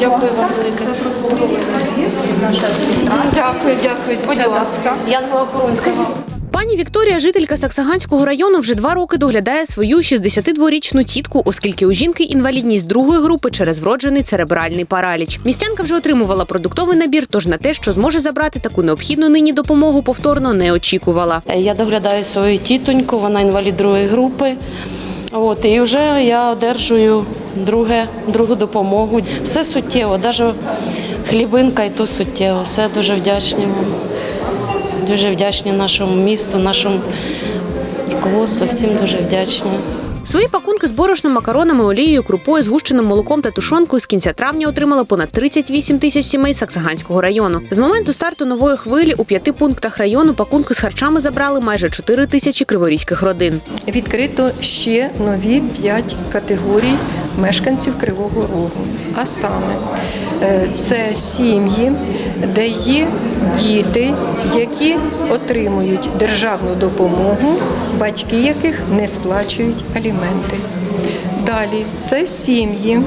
Дякую вам велике. Дякую, дякую, дівчата. Янгла Опорунська. Пані Вікторія, жителька Саксаганського району, вже два роки доглядає свою 62-річну тітку, оскільки у жінки інвалідність другої групи через вроджений церебральний параліч. Містянка вже отримувала продуктовий набір, тож на те, що зможе забрати таку необхідну нині допомогу, повторно не очікувала. Я доглядаю свою тітоньку, вона інвалід другої групи. От, і вже я одержую друге, другу допомогу. Все суттєво, навіть хлібинка і то суттєво. Все дуже вдячні. Дуже вдячні нашому місту, нашому руководству, всім дуже вдячні. Свої пакунки з борошном, макаронами, олією, крупою, згущеним молоком та тушонкою з кінця травня отримали понад 38 тисяч сімей Саксаганського району. З моменту старту нової хвилі у п'яти пунктах району пакунки з харчами забрали майже 4 тисячі криворізьких родин. Відкрито ще нові п'ять категорій мешканців Кривого Рогу. А саме е, це сім'ї, де є діти, які отримують державну допомогу, батьки яких не сплачують аліменти. Далі це сім'ї,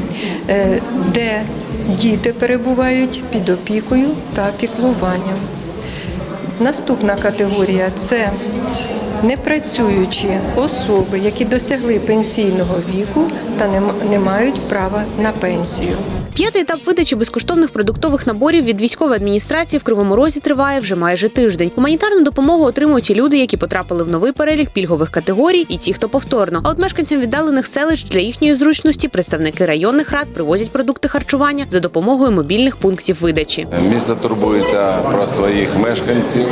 е, де діти перебувають під опікою та піклуванням. Наступна категорія це непрацюючі особи, які досягли пенсійного віку та не мають права на пенсію. П'ятий етап видачі безкоштовних продуктових наборів від військової адміністрації в Кривому Розі триває вже майже тиждень. Гуманітарну допомогу отримують і люди, які потрапили в новий перелік пільгових категорій, і ті, хто повторно. А от мешканцям віддалених селищ для їхньої зручності представники районних рад привозять продукти харчування за допомогою мобільних пунктів видачі. Місто турбується про своїх мешканців,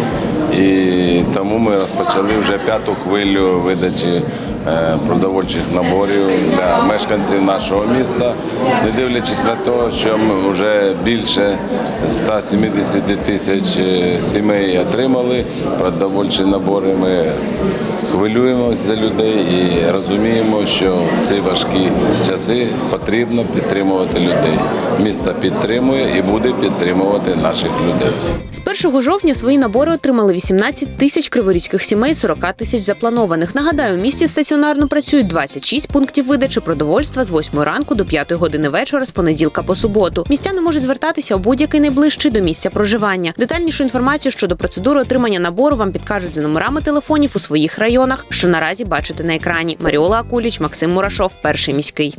і тому ми розпочали вже п'яту хвилю видачі е, продовольчих наборів для мешканців нашого міста, не дивлячись на те, що ми вже більше 170 тисяч е, сімей отримали продовольчі набори. Ми хвилюємося за людей і розуміємо, що в ці важкі часи потрібно підтримувати людей. Місто підтримує і буде підтримувати наших людей. З 1 жовтня свої набори отримали 18 тисяч криворізьких сімей, 40 тисяч запланованих. Нагадаю, в місті стаціонарно працюють 26 пунктів видачі продовольства з 8 ранку до 5 години вечора з понеділка по суботу. Містяни можуть звертатися у будь-який найближчий до місця проживання. Детальнішу інформацію щодо процедури отримання набору вам підкажуть за номерами телефонів у своїх районах, що наразі бачите на екрані. Маріола Акуліч, Максим Мурашов, перший міський.